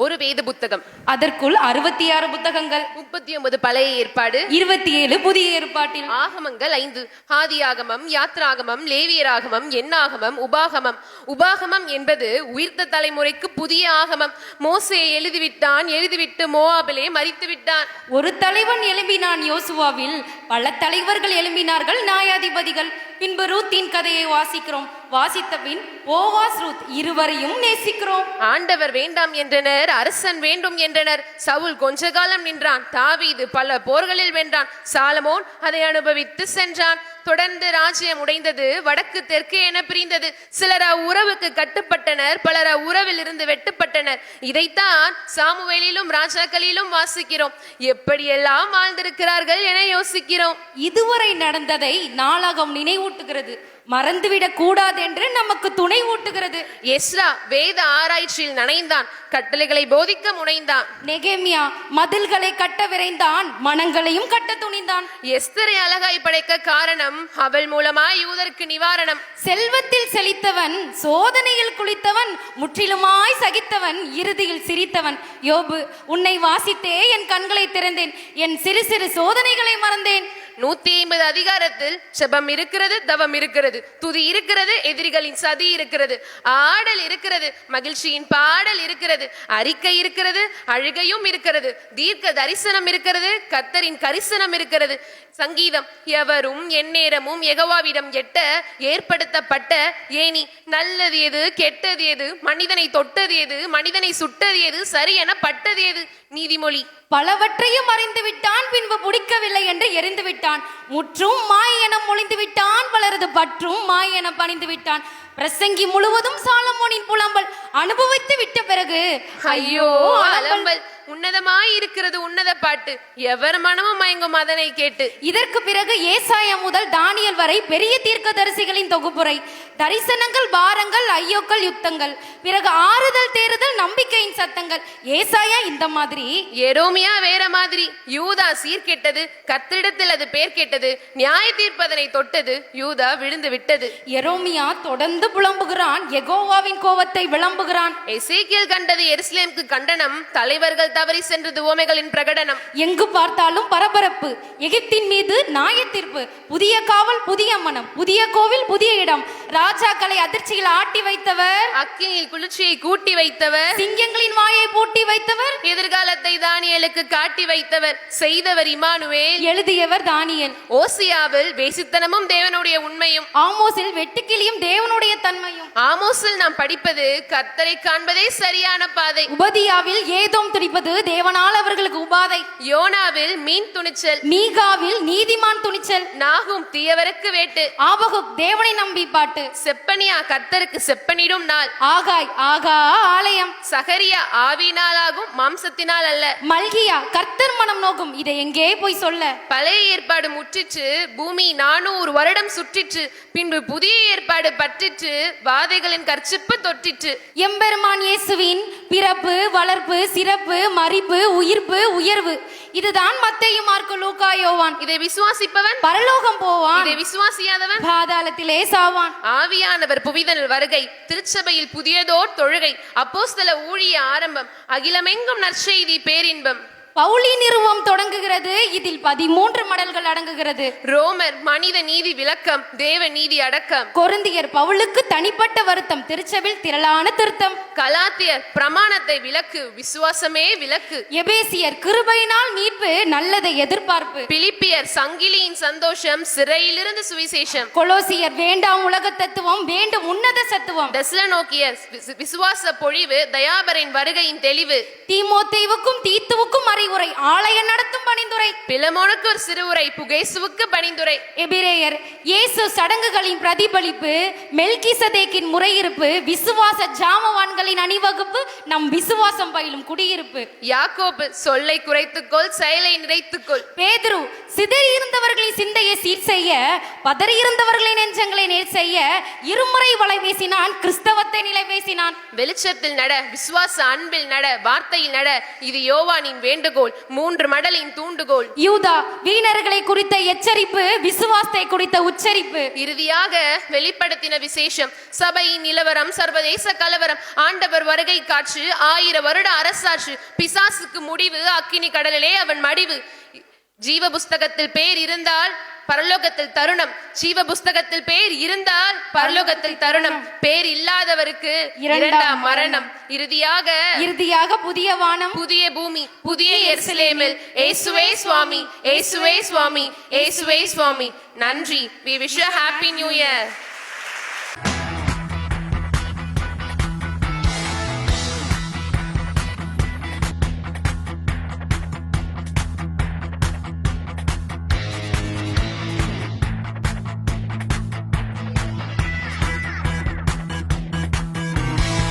ஒரு வேத புத்தகம். அதற்குள் அறுபத்தி ஆறு புத்தகங்கள். முப்பத்தி ஒன்பது பழைய ஏற்பாடு. இருபத்தி ஏழு புதிய ஏற்பாட்டில். ஆகமங்கள் ஐந்து. ஆதியாகமம் யாத்ராகமம் லேவியராகமம் எண்ணாகமம் உபாகமம். உபாகமம் என்பது உயிர்த்த தலைமுறைக்கு புதிய ஆகமம். மோசே எழுதிவிட்டான் எழுதிவிட்டு மோவாபிலே மறித்து விட்டான் ஒரு தலைவன் எழும்பினான் யோசுவாவில். பல தலைவர்கள் எழும்பினார்கள் நியாயாதிபதிகள் பின்பு ரூத்தின் கதையை வாசிக்கிறோம். வாசித்த பின் ஓவாஸ் ரூத் இருவரையும் நேசிக்கிறோம். ஆண்டவர் வேண்டாம் என்றனர் அரசன் வேண்டும் என்றனர். சவுல் கொஞ்ச காலம் நின்றான். தாவீது பல போர்களில் வென்றான். சாலமோன் அதை அனுபவித்து சென்றான். தொடர்ந்து ராஜ்யம் உடைந்தது வடக்கு தெற்கு என பிரிந்தது. சிலர் அவ்வுறவுக்கு கட்டுப்பட்டனர் பலர் அவ்வுறவில் இருந்து வெட்டுப்பட்டனர். இதைத்தான் சாமுவேலிலும் ராஜாக்களிலும் வாசிக்கிறோம். எப்படியெல்லாம் வாழ்ந்திருக்கிறார்கள் என யோசிக்கிறோம். இதுவரை நடந்ததை நாளாகம் நினைவூட்டுகிறது மறந்துவிடக் கூடாது என்று நமக்கு துணை ஊட்டுகிறது. எஸ்ரா வேத ஆராய்ச்சியில் நனைந்தான். கட்டளைகளை போதிக்க முனைந்தான். நெகேமியா மதில்களை கட்ட விரைந்தான். மனங்களையும் கட்ட துணிந்தான். எஸ்தரை அழகாய் படைக்க காரணம் அவள் மூலமாய் யூதருக்கு நிவாரணம். செல்வத்தில் செழித்தவன் சோதனையில் குளித்தவன் முற்றிலுமாய் சகித்தவன் இறுதியில் சிரித்தவன். யோபு உன்னை வாசித்தே என் கண்களை திறந்தேன். என் சிறு சிறு சோதனைகளை மறந்தேன். நூத்தி ஐம்பது அதிகாரத்தில் செபம் இருக்கிறது தவம் இருக்கிறது துதி இருக்கிறது எதிரிகளின் சதி இருக்கிறது ஆடல் இருக்கிறது மகிழ்ச்சியின் பாடல் இருக்கிறது அறிக்கை இருக்கிறது அழுகையும் இருக்கிறது தீர்க்க தரிசனம் இருக்கிறது கத்தரின் கரிசனம் இருக்கிறது. சங்கீதம் எவரும் எந்நேரமும் எகவாவிடம் எட்ட ஏற்படுத்தப்பட்ட ஏனி நல்லது எது கெட்டது எது மனிதனை தொட்டது எது மனிதனை சுட்டது எது சரி என பட்டது எது? நீதிமொழி. பலவற்றையும் அறிந்து விட்டான் பின்பு பிடிக்கவில்லை என்று எரிந்து விட்டான் முற்றும் மாய் என மொழிந்து விட்டான். பலரது பற்றும் மாய் என பணிந்து விட்டான். பிரசங்கி முழுவதும் சாலமோனின் புலம்பல் அனுபவித்து விட்ட பிறகு ஐயோ அலம்பல். உன்னதமாய் இருக்கிறது உன்னத பாட்டு. எவர் மனமும் மயங்கும் அதனை கேட்டு. இதற்கு பிறகு ஏசாயா முதல் தானியல் வரை பெரிய தீர்க்கதரிசிகளின் தொகுப்புரை. தரிசனங்கள் பாரங்கள் ஐயோக்கள் யுத்தங்கள். பிறகு ஆறுதல் தேறுதல் நம்பிக்கையின் சத்தங்கள். ஏசாயா இந்த மாதிரி. எரோமியா வேற மாதிரி. யூதா சீர்கெட்டது கத்திடத்தில் அது பேர் கெட்டது நியாய தீர்ப்பதனை தொட்டது யூதா விழுந்து விட்டது. எரோமியா தொடர்ந்து புலம்புகிறான் எகோவாவின் கோவத்தை விளம்புகிறான். எசேக்கியல் கண்டது எருசலேமுக்கு கண்டனம் தலைவர்கள் தவறி சென்றது ஓமைகளின் பிரகடனம். எங்கு பார்த்தாலும் பரபரப்பு எகிப்தின் மீது நியாயத்தீர்ப்பு புதிய காவல் புதிய மனம் புதிய கோவில் புதிய இடம். ராஜாக்களை அதிர்ச்சியில் ஆட்டி வைத்தவர் அக்கினியில் குளிர்ச்சியை கூட்டி வைத்தவர் சிங்கங்களின் வாயை பூட்டி வைத்தவர் எதிர்காலத்தை தானியலுக்கு காட்டி வைத்தவர் செய்தவர் இமானுவேல். எழுதியவர் தானியல். ஓசியாவில் வேசித்தனமும் தேவனுடைய உண்மையும். ஆமோஸில் வெட்டுக்கிளியும் தேவனுடைய தன்மையும். ஆமோஸில் நாம் படிப்பது கர்த்தரை காண்பதே சரியான பாதை. உபதியாவில் ஏதோம் துடிப்பது தேவனால் அவர்களுக்கு உபாதை. யோனாவில் மீன் துணிச்சல் மீகாவில் நீதிமான் துணிச்சல். நாகும் தீயவருக்கு வேட்டு. ஆபகுக் தேவனை நம்பி பாட்டு. செப்பனியா கர்த்தருக்கு செப்பனிடும் நாள். ஆகாய் ஆகா ஆலயம். சகரியா ஆவினாலாகும் மாம்சத்தினால் அல்ல. மல்கியா கர்த்தர் மனம் நோக்கும் இதை எங்கே போய் சொல்ல? பழைய ஏற்பாடு முற்றிற்று பூமி நானூறு வருடம் சுற்றிற்று பின்பு புதிய ஏற்பாடு பற்றிற்று வாதைகளின் கர்ச்சிப்பு தொற்றிற்று. எம்பெருமான் இயேசுவின் பிறப்பு வளர்ப்பு சிறப்பு மரிப்பு உயிர்ப்பு உயர்வு. இதுதான் மத்தேயு மார்க்கு லூக்கா யோவான். இதை விசுவாசிப்பவன் பரலோகம் போவான். இதை விசுவாசியாதவன் பாதாளத்திலே சாவான். ஆவியானவர் புவிதனில் வருகை திருச்சபையில் புதியதோர் தொழுகை அப்போஸ்தல ஊழிய ஆரம்பம் அகிலமெங்கும் நற்செய்தி பேரின்பம். பவுலி நிறுவம் தொடங்குகிறது. இதில் பதிமூன்று மடல்கள் அடங்குகிறது. ரோமர் மனித நீதி விளக்கம் தேவ நீதி அடக்கம். கொருந்தியர் பவுலுக்கு தனிப்பட்ட வருத்தம் திருச்சபில் திரளான திருத்தம். கலாத்தியர் பிரமாணத்தை விளக்கு விசுவாசமே விளக்கு. எபேசியர் கிருபையினால் மீட்பு நல்லதை எதிர்பார்ப்பு. பிலிப்பியர் சங்கிலியின் சந்தோஷம் சிறையிலிருந்து சுவிசேஷம். கொலோசியர் வேண்டாம் உலக தத்துவம் வேண்டும் உன்னத சத்துவம். விசு- விசுவாச பொழிவு தயாபரின் வருகையின் தெளிவு. தீமோத்தேவுக்கும் தீத்துவுக்கும் ஆலயம் நடத்தும் பணி பணிந்துரை பிலமோனுக்கு ஒரு சிறுவுரை. புகைசுவுக்கு பணிந்துரை. எபிரேயர் இயேசு சடங்குகளின் பிரதிபலிப்பு மெல்கிசதேக்கின் முறையிருப்பு விசுவாச ஜாமவான்களின் அணிவகுப்பு நம் விசுவாசம் பயிலும் குடியிருப்பு. யாக்கோபு சொல்லை குறைத்துக்கொள் செயலை நிறைத்துக்கொள். பேதுரு சிதறியிருந்தவர்களின் சிந்தையை சீர் செய்ய பதறியிருந்தவர்களின் நெஞ்சங்களை நேர் செய்ய இருமுறை வலை வீசினான் கிறிஸ்தவத்தை நிலை பேசினான் வெளிச்சத்தில் நட விசுவாச அன்பில் நட வார்த்தையில் நட இது யோவானின் வேண்டுகோள். மூன்று மடலின் தூண்டுகோல் யூதா வீணர்களை குறித்த எச்சரிப்பு விசுவாசத்தை குறித்த உச்சரிப்பு. இறுதியாக வெளிப்படுத்தின விசேஷம் சபையின் நிலவரம் சர்வதேச கலவரம் ஆண்டவர் வருகை காற்று ஆயிர வருட அரசாட்சி பிசாசுக்கு முடிவு அக்கினி கடலிலே அவன் மடிவு. ஜீவ புஸ்தகத்தில் பேர் இருந்தால் பரலோகத்தில் தருணம். ஜீவ புஸ்தகத்தில் பேர் இருந்தால் பரலோகத்தில் தருணம். பேர் இல்லாதவருக்கு இரண்டாம் மரணம். இறுதியாக இறுதியாக புதிய வானம். புதிய பூமி புதிய எருசலேமில். இயேசுவே சுவாமி இயேசுவே சுவாமி இயேசுவே சுவாமி. நன்றி. We wish happy new year